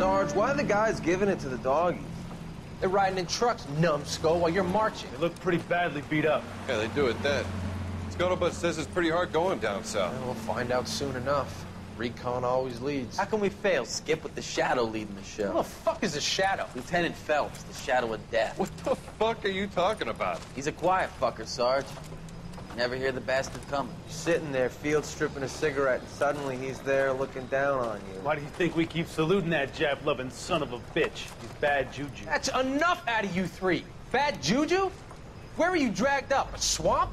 Sarge, why are the guys giving it to the doggies? They're riding in trucks, numbskull, while you're marching. They look pretty badly beat up. Yeah, they do at that. Scuttlebutt says it's pretty hard going down south. Well, we'll find out soon enough. Recon always leads. How can we fail, Skip, with the Shadow leading the show? Who the fuck is a shadow? Lieutenant Phelps, the Shadow of Death. What the fuck are you talking about? He's a quiet fucker, Sarge. Never hear the bastard coming. You're sitting there, field stripping a cigarette, and suddenly he's there looking down on you. Why do you think we keep saluting that Jap-loving son of a bitch? He's bad juju. That's enough out of you three. Bad juju? Where were you dragged up? A swamp?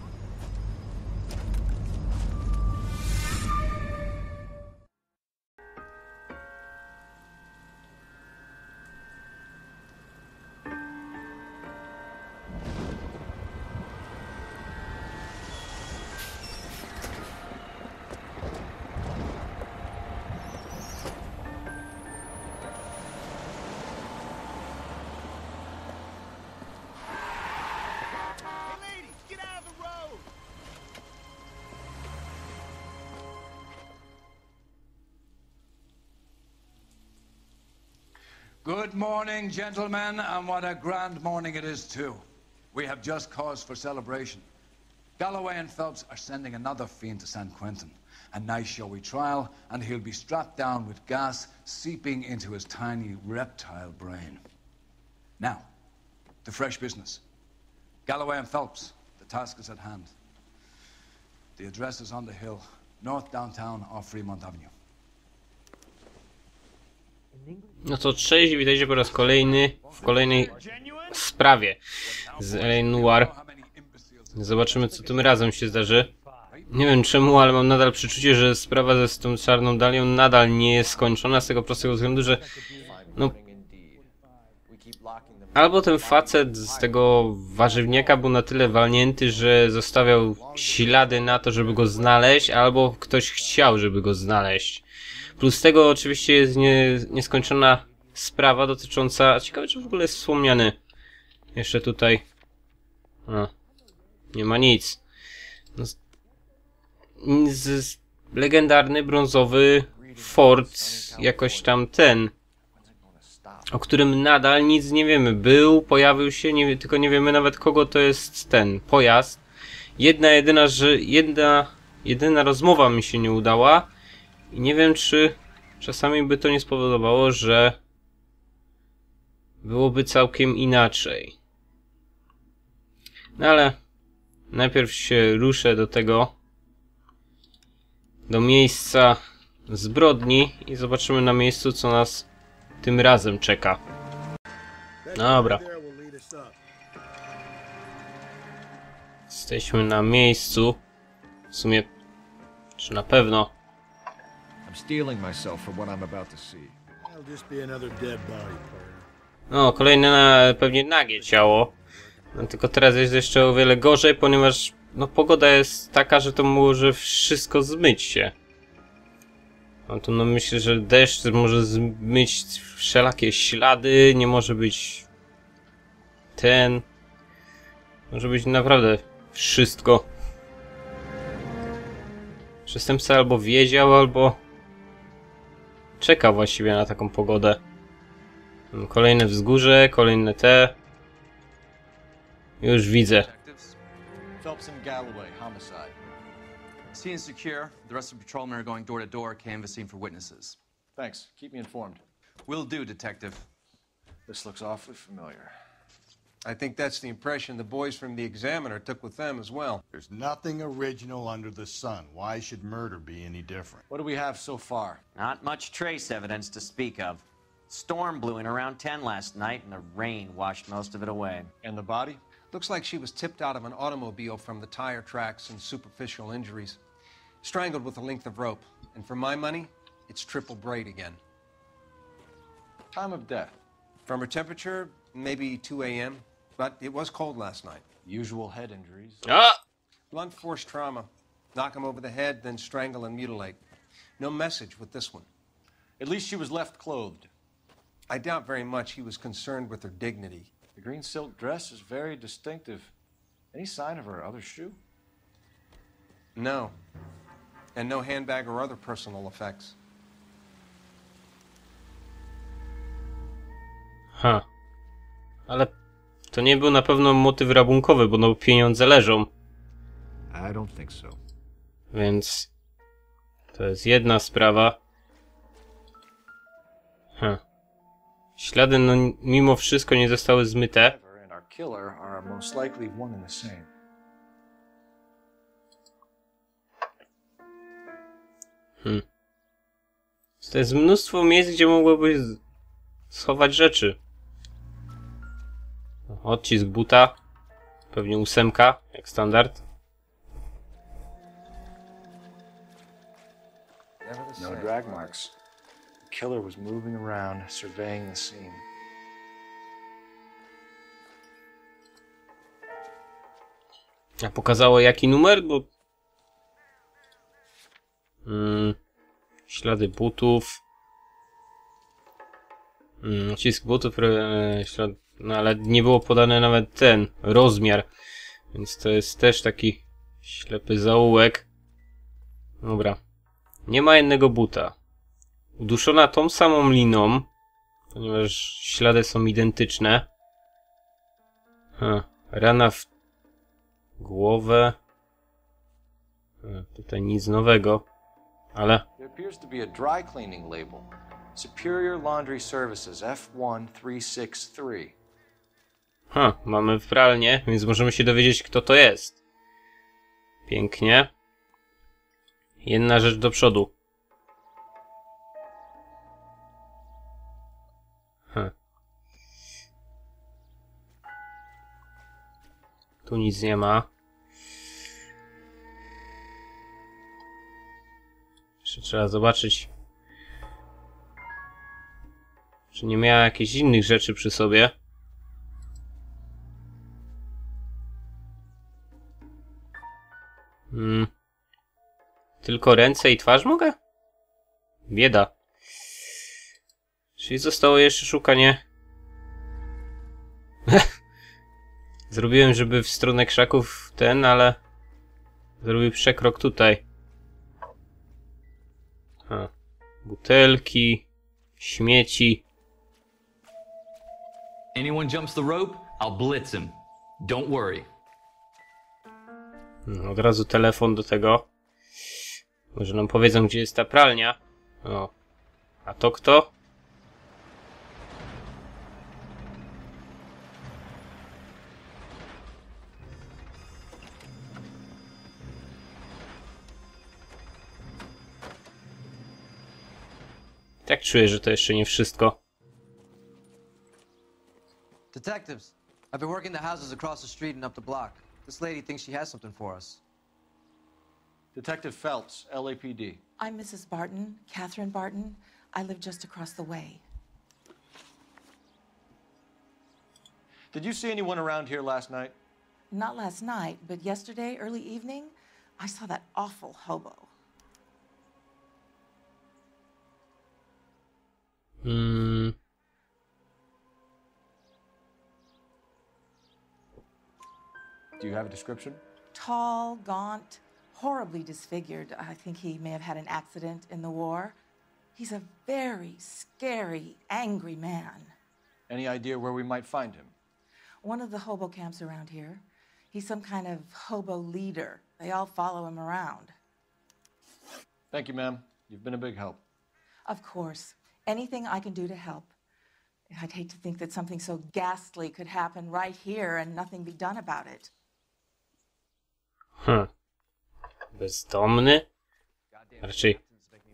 Good morning, gentlemen, and what a grand morning it is, too. We have just cause for celebration. Galloway and Phelps are sending another fiend to San Quentin. A nice showy trial, and he'll be strapped down with gas seeping into his tiny reptile brain. Now, the fresh business. Galloway and Phelps, the task is at hand. The address is on the hill, north downtown off Fremont Avenue. No to cześć, witajcie po raz kolejny w kolejnej sprawie z L.A. Noir. Zobaczymy co tym razem się zdarzy. Nie wiem czemu, ale mam nadal przeczucie, że sprawa ze tą czarną dalią nadal nie jest skończona z tego prostego względu, że no albo ten facet z tego warzywniaka był na tyle walnięty, że zostawiał ślady na to, żeby go znaleźć, albo ktoś chciał, żeby go znaleźć. Plus tego oczywiście jest nie, nieskończona sprawa dotycząca... Ciekawe, czy w ogóle jest wspomniany jeszcze tutaj... A, nie ma nic. No, z, legendarny brązowy Ford, jakoś tam ten, o którym nadal nic nie wiemy. Był, pojawił się, nie, tylko nie wiemy nawet kogo to jest ten pojazd. Jedna jedyna, że jedna, jedyna rozmowa mi się nie udała i nie wiem, czy czasami by to nie spowodowało, że byłoby całkiem inaczej. No ale najpierw się ruszę do tego, do miejsca zbrodni i zobaczymy na miejscu, co nas tym razem czeka. Dobra. Jesteśmy na miejscu. W sumie, czy na pewno steeling myself for what I'm about to see. That'll just be another dead body. No, kolejne na, pewnie nagie ciało. No, tylko teraz jest jeszcze o wiele gorzej, ponieważ no, pogoda jest taka, że to może wszystko zmyć się. No to no myślę, że deszcz może zmyć wszelakie ślady, nie może być ten. Może być naprawdę wszystko. Przestępca albo wiedział, albo czeka właściwie na taką pogodę. Kolejne wzgórze, kolejne te. Już widzę. Phelps and Galloway, homicide. Scene secure. The rest of the patrolmen are going door to door, canvassing for witnesses. Thanks. Keep me informed. Will do, Detective. This looks awfully familiar. I think that's the impression the boys from the Examiner took with them as well. There's nothing original under the sun. Why should murder be any different? What do we have so far? Not much trace evidence to speak of. Storm blew in around 10 last night, and the rain washed most of it away. And the body? Looks like she was tipped out of an automobile from the tire tracks and superficial injuries. Strangled with a length of rope. And for my money, it's triple braid again. Time of death? From her temperature, maybe 2 a.m. But it was cold last night. Usual head injuries. Ah! Blunt force trauma. Knock him over the head, then strangle and mutilate. No message with this one. At least she was left clothed. I doubt very much he was concerned with her dignity. The green silk dress is very distinctive. Any sign of her other shoe? No. And no handbag or other personal effects. Ha. Ale to nie był na pewno motyw rabunkowy, bo no pieniądze leżą. Więc to jest jedna sprawa. Ha. Ślady, no mimo wszystko nie zostały zmyte. Hmm. To jest mnóstwo miejsc, gdzie mogłoby schować rzeczy. Odcisk buta. Pewnie ósemka, jak standard. No drag marks. The killer was moving around, surveying the scene. A pokazało jaki numer? Bo... Mm, ślady butów. Mm, odcisk butów, e, ślad... no ale nie było podane nawet ten rozmiar. Więc to jest też taki ślepy zaułek. Dobra. Nie ma jednego buta. Uduszona tą samą liną, ponieważ ślady są identyczne. Ha, rana w głowę. E, Tutaj nic nowego, ale. Superior Laundry Services F1363. Ha, mamy pralnię, więc możemy się dowiedzieć kto to jest. Pięknie. Jedna rzecz do przodu. Ha. Tu nic nie ma. Jeszcze trzeba zobaczyć. Czy nie miała jakichś innych rzeczy przy sobie? Tylko ręce i twarz mogę? Bieda. Czyli zostało jeszcze szukanie. Zrobiłem, żeby w stronę krzaków ten, ale zrobił przekrok tutaj. A. Butelki, śmieci. Anyone jumps the rope, I'll blitz him. Don't worry. No, od razu telefon do tego. Może nam powiedzą, gdzie jest ta pralnia. O. A to kto? Tak czuję, że to jeszcze nie wszystko. Detectives, I've been working the houses across the street and up the block. This lady thinks she has something for us. Detective Phelps, LAPD. I'm Mrs. Barton, Catherine Barton. I live just across the way. Did you see anyone around here last night? Not last night, but yesterday, early evening, I saw that awful hobo. Hmm. Do you have a description? Tall, gaunt, horribly disfigured. I think he may have had an accident in the war. He's a very scary, angry man. Any idea where we might find him? One of the hobo camps around here. He's some kind of hobo leader. They all follow him around. Thank you, ma'am. You've been a big help. Of course, anything I can do to help. I'd hate to think that something so ghastly could happen right here and nothing be done about it. Hm. Bezdomny? Raczej.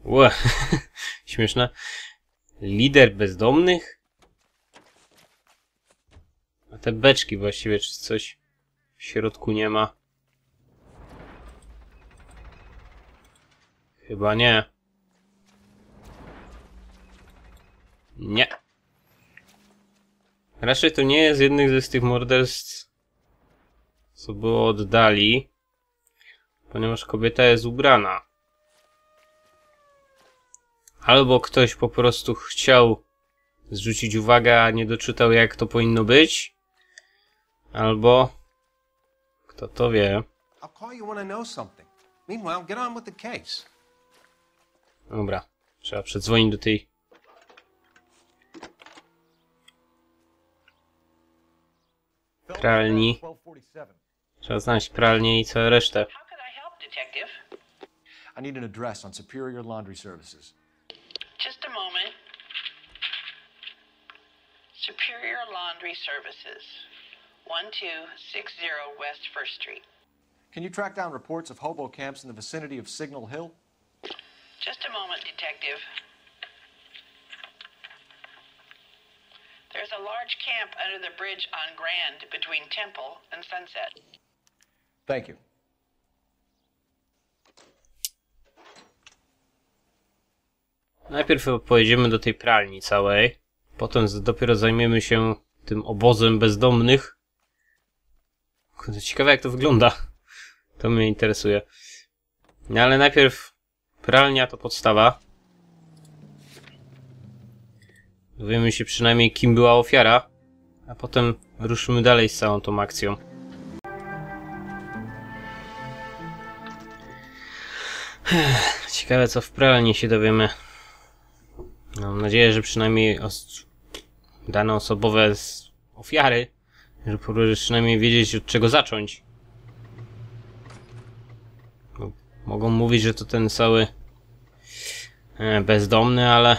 Ue. Śmieszne. Lider bezdomnych? A te beczki właściwie, czy coś w środku nie ma? Chyba nie. Nie. Raczej to nie jest jednych z tych morderstw, co było oddali, ponieważ kobieta jest ubrana. Albo ktoś po prostu chciał zwrócić uwagę, a nie doczytał jak to powinno być, albo kto to wie. Dobra, trzeba przedzwonić do tej pralni. Trzeba znaleźć pralnię i całą resztę. Detective, I need an address on Superior Laundry Services. just a moment. Superior Laundry Services, 1260 West First Street. Can you track down reports of hobo camps in the vicinity of Signal Hill? Just a moment, Detective. There's a large camp under the bridge on Grand between Temple and Sunset. Thank you. Najpierw pojedziemy do tej pralni całej. Potem dopiero zajmiemy się tym obozem bezdomnych. Ciekawe jak to wygląda. To mnie interesuje. No ale najpierw pralnia to podstawa. Dowiemy się przynajmniej kim była ofiara. A potem ruszymy dalej z całą tą akcją. Ciekawe co w pralni się dowiemy. Mam nadzieję, że przynajmniej os dane osobowe ofiary, że próbuję przynajmniej wiedzieć od czego zacząć. Bo Mogą mówić, że to ten cały e, bezdomny, ale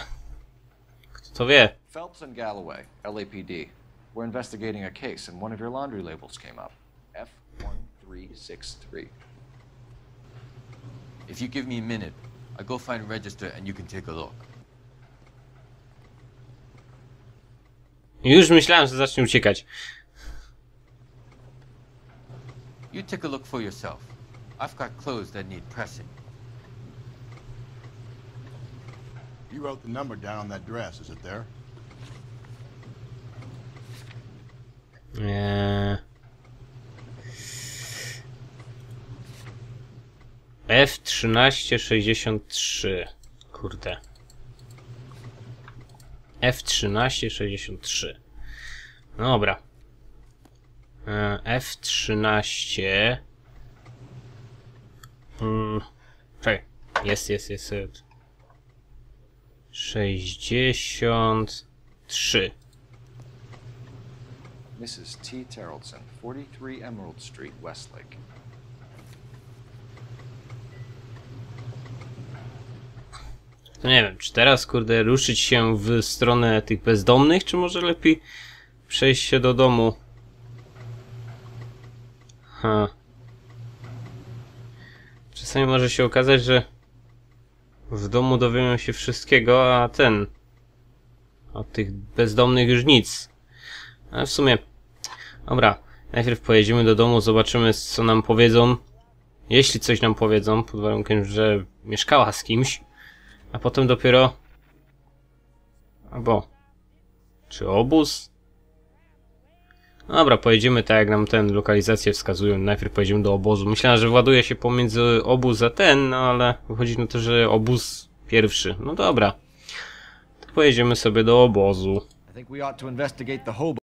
kto to wie. Phelps and Galloway, LAPD. We're investigating a case, and one of your laundry labels came up. F1363. If you give me a minute, I'll go find register and you can take a look. Już myślałem, że zacznie uciekać. You take a look for yourself. I've got clothes that need pressing. You wrote the number down on that dress, is it there? Eee... F1363. Kurde. F1363. No Dobra. Eee, F13. Hmm. Czekaj. Jest, jest. jest. 63. Mrs. T. Terrellson, 43 Emerald Street, Westlake. To nie wiem, czy teraz, kurde, ruszyć się w stronę tych bezdomnych, czy może lepiej przejść się do domu? Ha. Czasami może się okazać, że w domu dowiemy się wszystkiego, a ten... Od tych bezdomnych już nic. Ale w sumie... Dobra, najpierw pojedziemy do domu, zobaczymy co nam powiedzą. Jeśli coś nam powiedzą, pod warunkiem, że mieszkała z kimś. A potem dopiero... Albo... Czy obóz? Dobra, pojedziemy tak jak nam ten lokalizacje wskazują. Najpierw pojedziemy do obozu. Myślałem, że właduje się pomiędzy obóz a ten, no ale wychodzi na to, że obóz pierwszy. No dobra. To pojedziemy sobie do obozu.